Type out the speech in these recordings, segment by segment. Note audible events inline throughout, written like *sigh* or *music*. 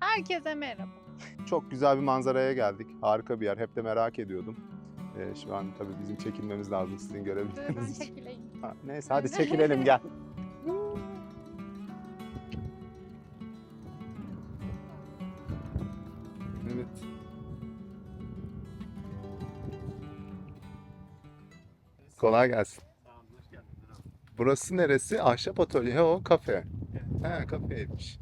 Herkese merhaba. Çok güzel bir manzaraya geldik. Harika bir yer. Hep de merak ediyordum. Ee, şu an tabii bizim çekilmemiz lazım sizin ben görebilmeniz için. çekileyim. Ha, neyse hadi *laughs* çekilelim gel. Evet. Kolay gelsin. Burası neresi? Ahşap atölye. He, o kafe. He kafeymiş.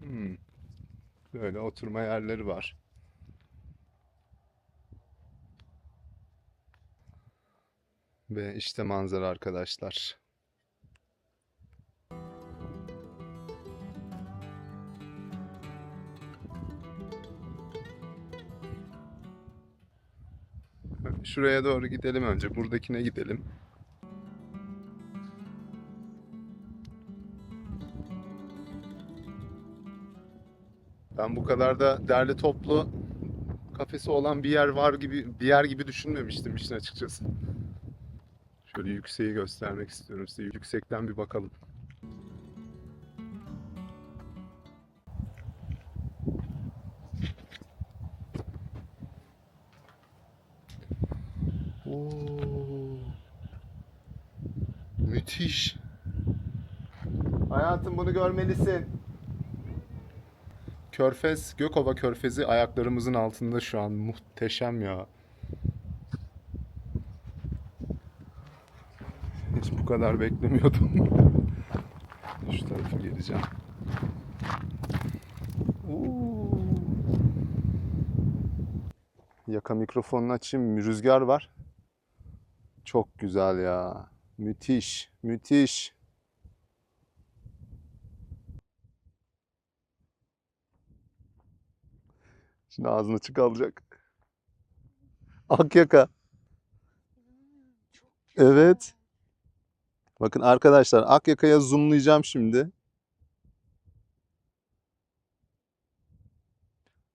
Hmm. Böyle oturma yerleri var. Ve işte manzara arkadaşlar. Şuraya doğru gidelim önce. Buradakine gidelim. Ben bu kadar da derli toplu kafesi olan bir yer var gibi bir yer gibi düşünmemiştim işin açıkçası. Şöyle yükseği göstermek istiyorum size. Yüksekten bir bakalım. Müthiş. Hayatım bunu görmelisin. Körfez, Gökova Körfezi ayaklarımızın altında şu an. Muhteşem ya. Hiç bu kadar beklemiyordum. *laughs* Şu tarafa geleceğim. Oo. Yaka mikrofonunu açayım. Rüzgar var. Çok güzel ya. Müthiş, müthiş. Şimdi ağzını açık alacak. Akyaka. Evet. Bakın arkadaşlar Akyaka'ya zoomlayacağım şimdi.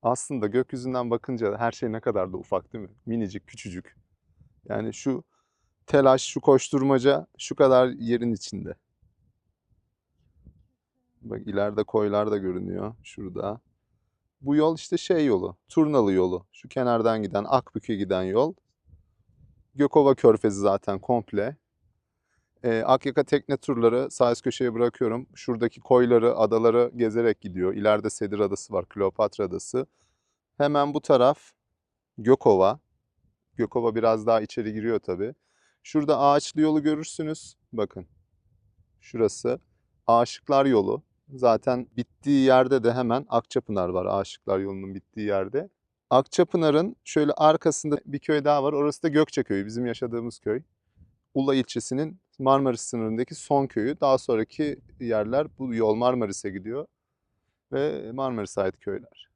Aslında gökyüzünden bakınca her şey ne kadar da ufak değil mi? Minicik, küçücük. Yani şu telaş, şu koşturmaca şu kadar yerin içinde. Bak ileride koylar da görünüyor. Şurada. Bu yol işte şey yolu, Turnalı yolu. Şu kenardan giden, Akbük'e giden yol. Gökova Körfezi zaten komple. Ee, Akyaka tekne turları sağ köşeye bırakıyorum. Şuradaki koyları, adaları gezerek gidiyor. İleride Sedir Adası var, Kleopatra Adası. Hemen bu taraf Gökova. Gökova biraz daha içeri giriyor tabii. Şurada ağaçlı yolu görürsünüz. Bakın. Şurası. Aşıklar yolu. Zaten bittiği yerde de hemen Akçapınar var. Aşıklar yolunun bittiği yerde. Akçapınar'ın şöyle arkasında bir köy daha var. Orası da Gökçe köyü. Bizim yaşadığımız köy. Ula ilçesinin Marmaris sınırındaki son köyü. Daha sonraki yerler bu yol Marmaris'e gidiyor. Ve Marmaris'e ait köyler.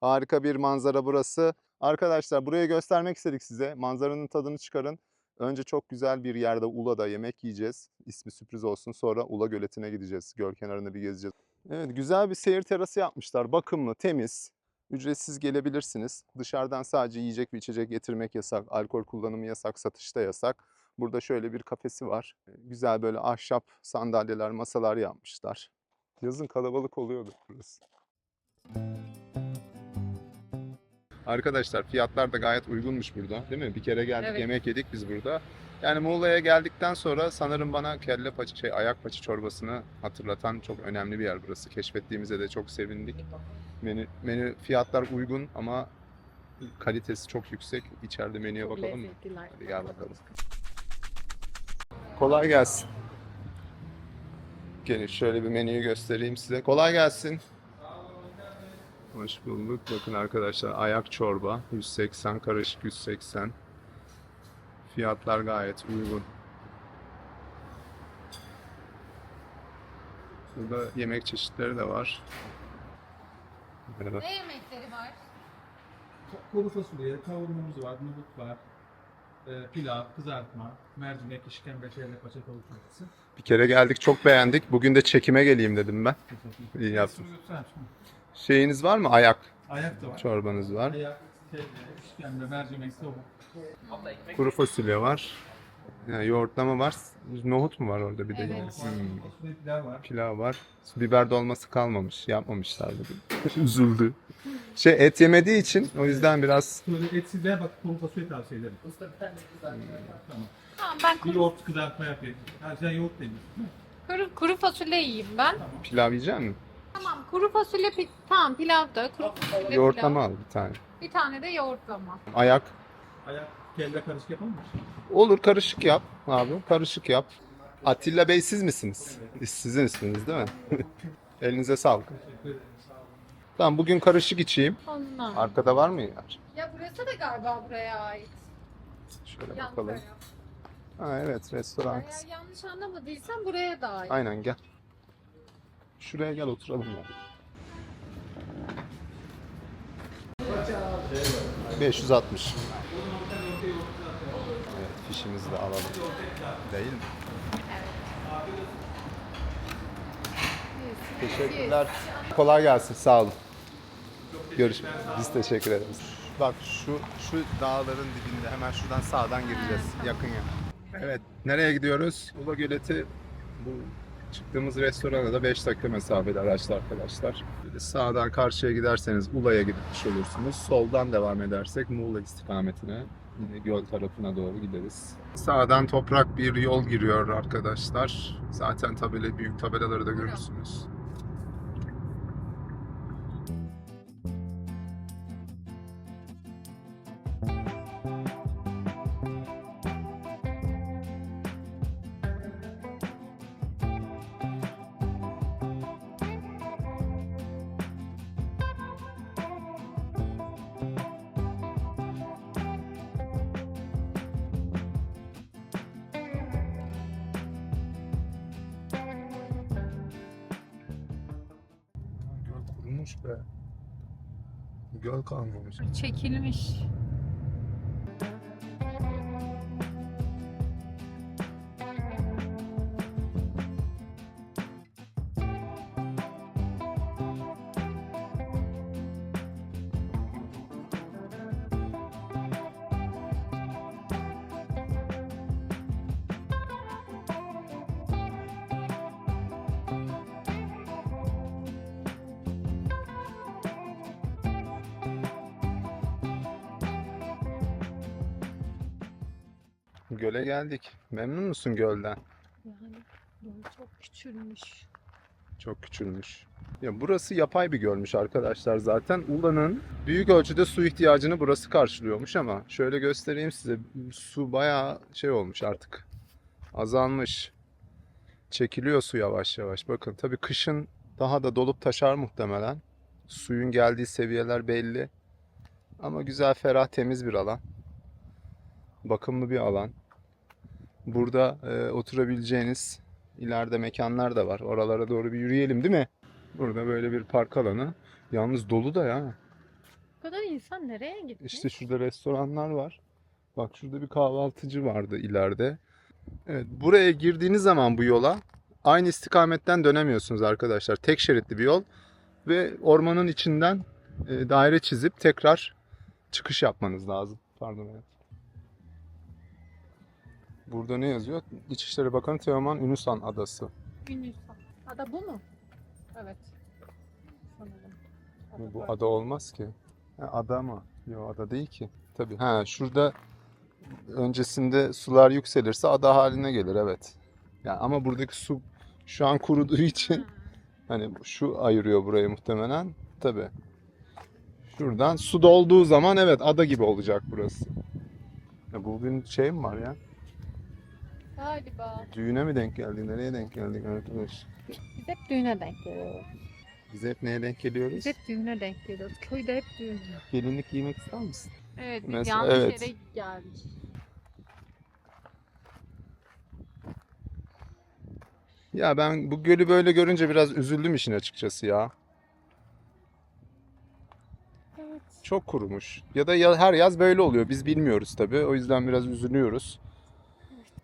Harika bir manzara burası. Arkadaşlar burayı göstermek istedik size. Manzaranın tadını çıkarın. Önce çok güzel bir yerde Ula'da yemek yiyeceğiz. İsmi sürpriz olsun. Sonra Ula Göleti'ne gideceğiz. Göl kenarını bir gezeceğiz. Evet güzel bir seyir terası yapmışlar. Bakımlı, temiz. Ücretsiz gelebilirsiniz. Dışarıdan sadece yiyecek ve içecek getirmek yasak. Alkol kullanımı yasak, satışta yasak. Burada şöyle bir kafesi var. Güzel böyle ahşap sandalyeler, masalar yapmışlar. Yazın kalabalık oluyordu burası. Arkadaşlar fiyatlar da gayet uygunmuş burada değil mi? Bir kere geldik Evet. yemek yedik biz burada. Yani Muğla'ya geldikten sonra sanırım bana kelle paça, şey ayak paça çorbasını hatırlatan çok önemli bir yer burası. Keşfettiğimize de çok sevindik. Menü, menü fiyatlar uygun ama kalitesi çok yüksek. İçeride menüye Çok bakalım mı? Hadi gel bakalım. Kolay gelsin. Gelin şöyle bir menüyü göstereyim size. Kolay gelsin. Hoş bulduk. Bakın arkadaşlar ayak çorba 180 karışık 180. Fiyatlar gayet uygun. Burada yemek çeşitleri de var. Merhaba. Ne yemekleri var? Kuru fasulye, kavurmamız var, nohut var, e, pilav, kızartma, mercimek, işkembe, çeyrek paça köftesi. Bir kere geldik çok beğendik. Bugün de çekime geleyim dedim ben. İyi yaptın. Şeyiniz var mı? Ayak Ayak da var. çorbanız var. Ayak, kelle, işkembe, mercimek, tavuk. Kuru fasulye var. Yani yoğurtlama var. Nohut mu var orada bir de? Evet. Hmm. pilav var. Pilav var. Biber dolması kalmamış. Yapmamışlar dedi. *laughs* Üzüldü. Şey et yemediği için o yüzden biraz Böyle etsizliğe bak kuru fasulye tavsiye ederim. Tamam. Tamam ben Bir kuru, yoğurt kızartma yapayım. Her şey yoğurt mi? kuru, kuru fasulye yiyeyim ben. pilav yiyecek misin? Kuru fasulye pi- tamam pilav da kuru fasulye Yoğurtlama pilav. al bir tane. Bir tane de yoğurtlama. Ayak. Ayak, kelle karışık yapalım mı? Olur karışık yap abi. Karışık yap. Atilla Bey siz misiniz? Sizin isminiz değil mi? *laughs* Elinize sağlık. Teşekkür ederim. Sağ olun. Tamam bugün karışık içeyim. Onlar. Arkada var mı yer? Ya burası da galiba buraya ait. Şöyle Yan bakalım. taraf. Ha evet restoran Eğer kısmı. yanlış anlamadıysam buraya da ait. Aynen gel. Şuraya gel oturalım ya. 560. Evet, fişimizi de alalım. Değil mi? Teşekkürler. Kolay gelsin. Sağ olun. Görüşmek Biz teşekkür ederiz. Bak şu şu dağların dibinde hemen şuradan sağdan gireceğiz. Yakın ya. Evet. Nereye gidiyoruz? Ula Göleti bu çıktığımız restorana da 5 dakika mesafede araçlar arkadaşlar. Böyle sağdan karşıya giderseniz Ula'ya gitmiş olursunuz. Soldan devam edersek Muğla istikametine yine göl tarafına doğru gideriz. Sağdan toprak bir yol giriyor arkadaşlar. Zaten tabela, büyük tabelaları da görürsünüz. Be. Göl kalmamış. Çekilmiş. Göle geldik. Memnun musun gölden? Yani böyle çok küçülmüş. Çok küçülmüş. Ya burası yapay bir gölmüş arkadaşlar zaten. Ula'nın büyük ölçüde su ihtiyacını burası karşılıyormuş ama şöyle göstereyim size. Su bayağı şey olmuş artık. Azalmış. Çekiliyor su yavaş yavaş. Bakın tabii kışın daha da dolup taşar muhtemelen. Suyun geldiği seviyeler belli. Ama güzel, ferah, temiz bir alan. Bakımlı bir alan. Burada e, oturabileceğiniz İleride mekanlar da var. Oralara doğru bir yürüyelim değil mi? Burada böyle bir park alanı. Yalnız dolu da ya. Bu kadar insan nereye gitti? İşte şurada restoranlar var. Bak şurada bir kahvaltıcı vardı ileride. Evet, buraya girdiğiniz zaman bu yola aynı istikametten dönemiyorsunuz arkadaşlar. Tek şeritli bir yol ve ormanın içinden e, daire çizip tekrar çıkış yapmanız lazım. Pardon evet. Burada ne yazıyor? İçişleri Bakanı Teoman Ünüsan Adası. Günüsam. Ada bu mu? Evet. Sanırım. Ada Bu böyle. ada olmaz ki. Ha, ada mı? Yok ada değil ki. Tabii. Ha şurada öncesinde sular yükselirse ada haline gelir evet. Yani ama buradaki su şu an kuruduğu için Ha. hani şu ayırıyor burayı muhtemelen. Tabii. Şuradan su dolduğu zaman evet ada gibi olacak burası. Ya bugün şey mi var ya? Galiba. Düğüne mi denk geldik? Nereye denk geldik arkadaş? Biz hep düğüne denk geliyoruz. Biz hep neye denk geliyoruz? Biz hep düğüne denk geliyoruz. Köyde hep düğün. Gelinlik giymek ister misin? Evet, biz Mesela- yanlış evet. yere geldik. Ya ben bu gölü böyle görünce biraz üzüldüm işin açıkçası ya. Evet. Çok kurumuş. Ya da ya, her yaz böyle oluyor. Biz bilmiyoruz tabii. O yüzden biraz üzülüyoruz.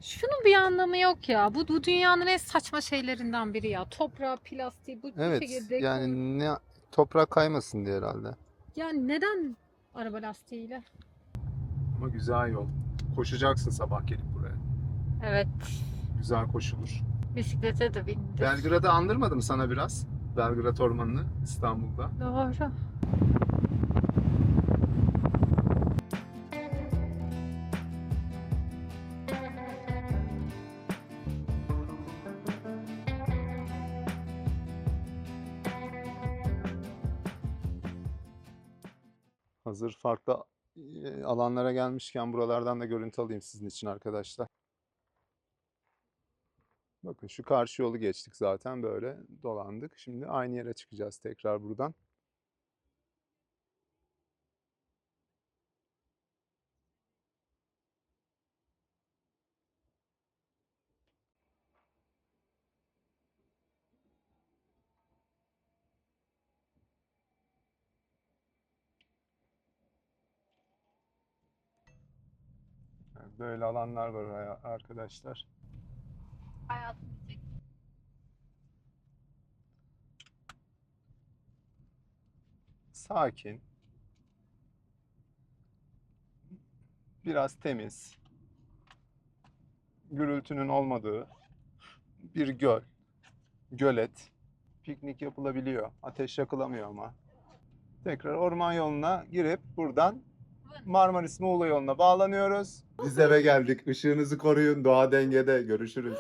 Şunun bir anlamı yok ya. Bu, bu dünyanın en saçma şeylerinden biri ya. Toprağı, plastiği, bu, Evet. şekilde. koy- Yani ne toprak kaymasın diye herhalde. Yani neden araba lastiğiyle? Ama güzel yol. Koşacaksın sabah gelip buraya. Evet. Güzel koşulur. Bisiklete de bindim. Belgrad'ı andırmadı mı sana biraz? Belgrad Ormanı'nı İstanbul'da. Doğru. Hazır farklı alanlara gelmişken buralardan da görüntü alayım sizin için arkadaşlar. Bakın şu karşı yolu geçtik zaten böyle dolandık. Şimdi aynı yere çıkacağız tekrar buradan. Böyle alanlar var arkadaşlar. Hayatım Sakin. Biraz temiz. Gürültünün olmadığı bir göl. Gölet. Piknik yapılabiliyor. Ateş yakılamıyor ama. Tekrar orman yoluna girip buradan Marmaris Muğla yoluna bağlanıyoruz. Biz eve geldik. Işığınızı koruyun. Doğa dengede. Görüşürüz.